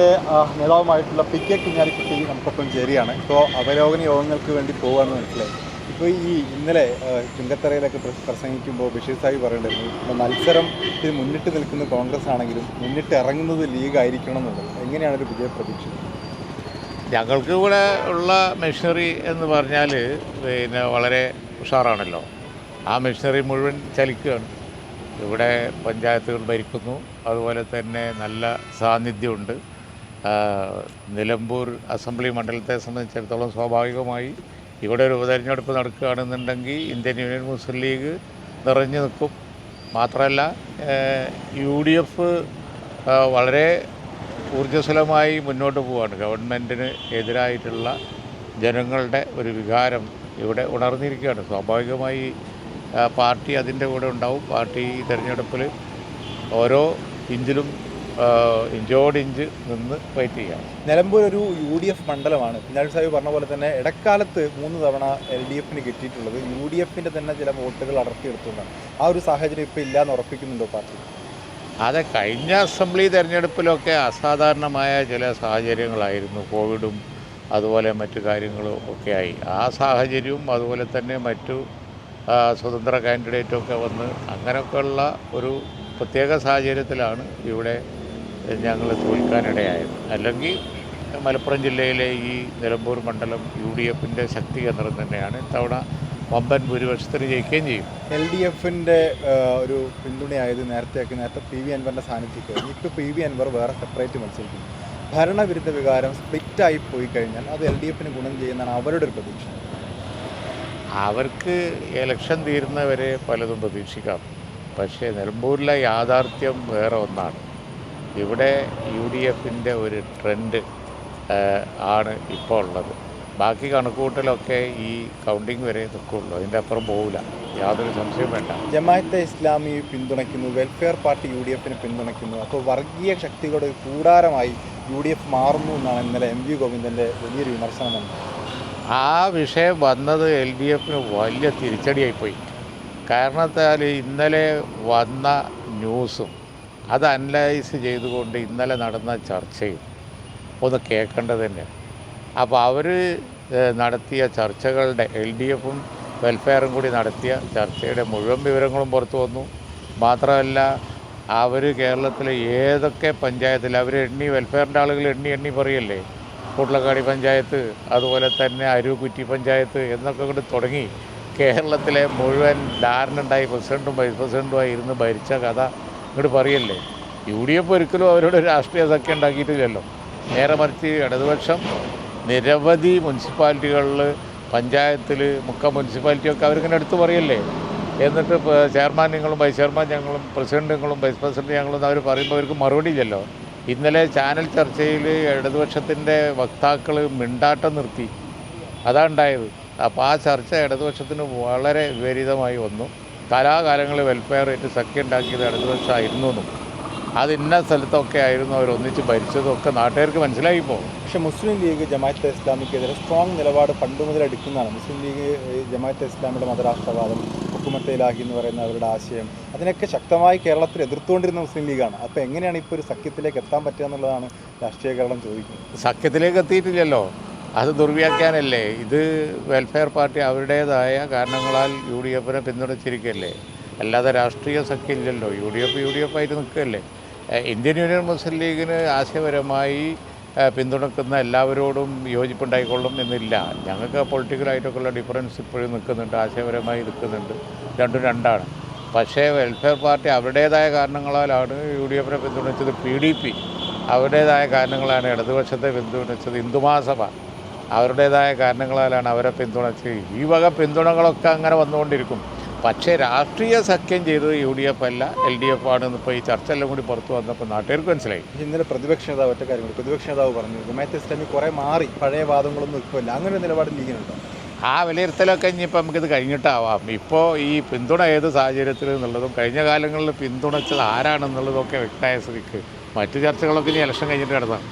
ആ, നേതാവുമായിട്ടുള്ള P K Kunhalikutty നമുക്കൊപ്പം ചേരുകയാണ്. ഇപ്പോൾ അവലോകന യോഗങ്ങൾക്ക് വേണ്ടി പോകാമെന്ന് മനസ്സിലായി. ഇപ്പോൾ ഈ ഇന്നലെ ചുങ്കത്തറയിലൊക്കെ പ്രസംഗിക്കുമ്പോൾ ബഷീർ സാഹിബ് പറയേണ്ടിരുന്നു ഇപ്പോൾ മത്സരം ഇത് മുന്നിട്ട് നിൽക്കുന്ന കോൺഗ്രസ് ആണെങ്കിലും മുന്നിട്ട് ഇറങ്ങുന്നത് ലീഗ് ആയിരിക്കണം എന്നുള്ളത്. എങ്ങനെയാണ് ഒരു വിജയ പ്രതീക്ഷ? ഞങ്ങൾക്ക് ഇവിടെ ഉള്ള മെഷീനറി എന്ന് പറഞ്ഞാൽ പിന്നെ വളരെ ഉഷാറാണല്ലോ. ആ മെഷീനറി മുഴുവൻ ചലിക്കുകയാണ്. ഇവിടെ പഞ്ചായത്തുകൾ ഭരിക്കുന്നു. അതുപോലെ തന്നെ നല്ല സാന്നിധ്യമുണ്ട്. നിലമ്പൂർ അസംബ്ലി മണ്ഡലത്തെ സംബന്ധിച്ചിടത്തോളം സ്വാഭാവികമായി ഇവിടെ ഒരു ഉപതെരഞ്ഞെടുപ്പ് നടക്കുകയാണെന്നുണ്ടെങ്കിൽ ഇന്ത്യൻ യൂണിയൻ മുസ്ലിം ലീഗ് നിറഞ്ഞു നിൽക്കും. മാത്രമല്ല യു ഡി എഫ് വളരെ ഊർജസ്വലമായി മുന്നോട്ട് പോവാണ് ഗവൺമെന്റിന് എതിരായിട്ടുള്ള ജനങ്ങളുടെ ഒരു വികാരം ഇവിടെ ഉണർന്നിരിക്കുകയാണ്. സ്വാഭാവികമായി പാർട്ടി അതിന്റെ കൂടെ ഉണ്ടാവും. പാർട്ടി തിരഞ്ഞെടുപ്പിൽ ഓരോ ഇഞ്ചിലും ഇഞ്ചോടിഞ്ച് നിന്ന് ഫൈറ്റ് ചെയ്യാം. നിലമ്പൂർ ഒരു യു ഡി എഫ് മണ്ഡലമാണ്. കുഞ്ഞാലി സാഹിബ് പറഞ്ഞ പോലെ തന്നെ ഇടക്കാലത്ത് മൂന്ന് തവണ എൽ ഡി എഫിന് കിട്ടിയിട്ടുള്ളത് യു ഡി എഫിന്റെ തന്നെ ചില വോട്ടുകൾ അടർത്തിയെടുത്തുകൊണ്ടാണ്. ആ ഒരു സാഹചര്യം ഇപ്പോൾ ഇല്ലാന്ന് ഉറപ്പിക്കുന്നുണ്ടോ പാർട്ടി? അത് കഴിഞ്ഞ അസംബ്ലി തിരഞ്ഞെടുപ്പിലൊക്കെ അസാധാരണമായ ചില സാഹചര്യങ്ങളായിരുന്നു. കോവിഡും അതുപോലെ മറ്റു കാര്യങ്ങളും ഒക്കെ ആയി ആ സാഹചര്യവും അതുപോലെ തന്നെ മറ്റു സ്വതന്ത്ര കാൻഡിഡേറ്റും ഒക്കെ വന്ന് അങ്ങനെയൊക്കെയുള്ള ഒരു പ്രത്യേക സാഹചര്യത്തിലാണ് ഇവിടെ ഞങ്ങൾ തോൽക്കാനിടയായത് അല്ലെങ്കിൽ മലപ്പുറം ജില്ലയിലെ ഈ നിലമ്പൂർ മണ്ഡലം യു ഡി എഫിന്റെ ശക്തി കേന്ദ്രം തന്നെയാണ്. ഇത്തവണ വമ്പൻ ഭൂരിപക്ഷത്തിന് ജയിക്കുകയും ചെയ്യും. എൽ ഡി എഫിന്റെ ഒരു പിന്തുണയായത് നേരത്തെയൊക്കെ നേരത്തെ പി വി അൻവറിന്റെ സാന്നിധ്യം ഇപ്പോൾ പി വി അൻവർ വേറെ സെപ്പറേറ്റ് മത്സരിക്കും ഭരണവിരുദ്ധ വികാരം സ്പ്ലിറ്റായി പോയി കഴിഞ്ഞാൽ അത് എൽ ഡി എഫിന് ഗുണം ചെയ്യുന്നതാണ് അവരുടെ ഒരു പ്രതീക്ഷ. അവർക്ക് ഇലക്ഷൻ തീരുന്നവരെ പലതും പ്രതീക്ഷിക്കാം. പക്ഷേ നിലമ്പൂരിലെ യാഥാർത്ഥ്യം വേറെ ഒന്നാണ്. ഇവിടെ യു ഡി എഫിന്റെ ഒരു ട്രെൻഡ് ആണ് ഇപ്പോൾ ഉള്ളത്. ബാക്കി കണക്കുകൂട്ടലൊക്കെ ഈ കൗണ്ടിങ് വരെ നിൽക്കുള്ളൂ അതിന്റെ അപ്പുറം പോകില്ല യാതൊരു സംശയവും വേണ്ട. ജമാഅത്തെ ഇസ്ലാമി പിന്തുണയ്ക്കുന്നു വെൽഫെയർ പാർട്ടി യു ഡി എഫിനെ പിന്തുണയ്ക്കുന്നു. അപ്പോൾ വർഗീയ ശക്തികളുടെ ഒരു കൂടാരമായി യു ഡി എഫ് മാറുന്നു എന്നാണ് ഇന്നലെ എം വി ഗോവിന്ദന്റെ വലിയൊരു വിമർശനം ആ വിഷയം വന്നത് എൽ ഡി എഫിന് വലിയ തിരിച്ചടിയായിപ്പോയി കാരണത്താൽ ഇന്നലെ വന്ന ന്യൂസും അത് അനലൈസ് ചെയ്തുകൊണ്ട് ഇന്നലെ നടന്ന ചർച്ചയിൽ ഒന്ന് കേൾക്കേണ്ടത് തന്നെ അപ്പോൾ അവർ നടത്തിയ ചർച്ചകളുടെ എൽ ഡി എഫും വെൽഫെയറും കൂടി നടത്തിയ ചർച്ചയുടെ മുഴുവൻ വിവരങ്ങളും പുറത്തു വന്നു. മാത്രമല്ല അവർ കേരളത്തിലെ ഏതൊക്കെ പഞ്ചായത്തിൽ അവർ എണ്ണി വെൽഫെയറിന്റെ ആളുകൾ എണ്ണി എണ്ണി പറയല്ലേ? കൂട്ടലക്കാടി പഞ്ചായത്ത് അതുപോലെ തന്നെ അരൂക്കുറ്റി പഞ്ചായത്ത് എന്നൊക്കെ കൂടി തുടങ്ങി. കേരളത്തിലെ മുഴുവൻ ധാരണ ഉണ്ടായി. പ്രസിഡന്റും വൈസ് പ്രസിഡന്റുമായി ഇരുന്ന് ഭരിച്ച കഥ ഇങ്ങോട്ട് പറയല്ലേ? യു ഡി എഫ് ഒരിക്കലും അവരോട് രാഷ്ട്രീയ സഖ്യം ഉണ്ടാക്കിയിട്ടില്ലല്ലോ. നേരെ മറിച്ച് ഇടതുപക്ഷം നിരവധി മുനിസിപ്പാലിറ്റികളിൽ പഞ്ചായത്തിൽ മുക്ക മുനിസിപ്പാലിറ്റിയൊക്കെ അവരിങ്ങനെ എടുത്തു പറയല്ലേ? എന്നിട്ട് ചെയർമാൻ നിങ്ങളും വൈസ് ചെയർമാൻ ഞങ്ങളും പ്രസിഡന്റ് നിങ്ങളും വൈസ് പ്രസിഡന്റ് ഞങ്ങളും അവർ പറയുമ്പോൾ അവർക്ക് മറുപടി ഇല്ലല്ലോ. ഇന്നലെ ചാനൽ ചർച്ചയിൽ ഇടതുപക്ഷത്തിന്റെ വക്താക്കൾ മിണ്ടാട്ടം നിർത്തി. അതാണ് ഉണ്ടായത്. അപ്പോൾ ആ ചർച്ച ഇടതുപക്ഷത്തിന് വളരെ വിപരീതമായി വന്നു. കലാകാലങ്ങളിൽ വെൽഫെയർ റേറ്റ് സഖ്യം ഉണ്ടാക്കിയത് ഇടതുപക്ഷമായിരുന്നു എന്നും. അത് ഇന്ന സ്ഥലത്തൊക്കെ ആയിരുന്നു അവർ ഒന്നിച്ച് ഭരിച്ചതും ഒക്കെ നാട്ടുകാർക്ക് പോകും പക്ഷെ മുസ്ലിം ലീഗ് ജമാഅത്തെ ഇസ്ലാമിക്കെതിരെ സ്ട്രോങ് നിലപാട് പണ്ട് മുതൽ എടുക്കുന്നതാണ്. മുസ്ലിം ലീഗ് ജമാഅത്തെ ഇസ്ലാമിയുടെ മതരാഷ്ട്രവാദം ഹുക്കുമത്തെ ഇലാഹി എന്ന് പറയുന്ന അവരുടെ ആശയം അതിനൊക്കെ ശക്തമായി കേരളത്തിൽ എതിർത്തുകൊണ്ടിരുന്ന മുസ്ലിം ലീഗാണ്. അപ്പോൾ എങ്ങനെയാണ് ഇപ്പോൾ ഒരു സഖ്യത്തിലേക്ക് എത്താൻ പറ്റുക എന്നുള്ളതാണ് രാഷ്ട്രീയ കേരളം ചോദിക്കുന്നത്. സഖ്യത്തിലേക്ക് എത്തിയിട്ടില്ലല്ലോ. അത് ദുർവ്യാഖ്യാനല്ലേ? ഇത് വെൽഫെയർ പാർട്ടി അവരുടേതായ കാരണങ്ങളാൽ യു ഡി എഫിനെ പിന്തുണച്ചിരിക്കുകയല്ലേ അല്ലാതെ രാഷ്ട്രീയ സഖ്യം ഇല്ലല്ലോ U D F U D F ആയിട്ട് നിൽക്കുകയല്ലേ? ഇന്ത്യൻ യൂണിയൻ മുസ്ലിം ലീഗിന് ആശയപരമായി പിന്തുണക്കുന്ന എല്ലാവരോടും യോജിപ്പുണ്ടായിക്കൊള്ളും എന്നില്ല. ഞങ്ങൾക്ക് പൊളിറ്റിക്കലായിട്ടൊക്കെയുള്ള ഡിഫറൻസ് ഇപ്പോഴും നിൽക്കുന്നുണ്ട് ആശയപരമായി നിൽക്കുന്നുണ്ട്. രണ്ടും രണ്ടാണ്. പക്ഷേ വെൽഫെയർ പാർട്ടി അവരുടേതായ കാരണങ്ങളാലാണ് യു ഡി എഫിനെ പിന്തുണച്ചത്. പി ഡി പി അവരുടേതായ കാരണങ്ങളാണ് ഇടതുപക്ഷത്തെ പിന്തുണച്ചത്. ഹിന്ദുമഹാസഭ അവരുടേതായ കാരണങ്ങളാലാണ് അവരെ പിന്തുണച്ച് ഈ വക പിന്തുണകളൊക്കെ അങ്ങനെ വന്നുകൊണ്ടിരിക്കും. പക്ഷേ രാഷ്ട്രീയ സഖ്യം ചെയ്തത് യു ഡി എഫ് അല്ല എൽ ഡി എഫ് ആണ് ഇപ്പോൾ ഈ ചർച്ച എല്ലാം കൂടി പുറത്തു വന്നപ്പോൾ നാട്ടുകാർക്ക് മനസ്സിലായി. ഇന്നലെ പ്രതിപക്ഷ നേതാവ് ഒറ്റ കാര്യം പ്രതിപക്ഷ നേതാവ് പറഞ്ഞു ജമാഅത്ത് ഇസ്ലാമി കുറേ മാറി പഴയ വാദങ്ങളൊന്നും ഇപ്പോൾ ഇല്ല അങ്ങനെ ഒരു നിലപാട് ലീഗിനുണ്ടോ? ആ വിലയിരുത്തലൊക്കെ ഇനിയിപ്പോൾ നമുക്കിത് കഴിഞ്ഞിട്ടാവാം. ഇപ്പോൾ ഈ പിന്തുണ ഏത് സാഹചര്യത്തിൽ എന്നുള്ളതും കഴിഞ്ഞ കാലങ്ങളിൽ പിന്തുണച്ചത് ആരാണെന്നുള്ളതൊക്കെ വ്യക്തമായ സ്ഥിതിക്ക് മറ്റു ചർച്ചകളൊക്കെ ഇനി ഇലക്ഷൻ കഴിഞ്ഞിട്ട് കിടന്നാണ്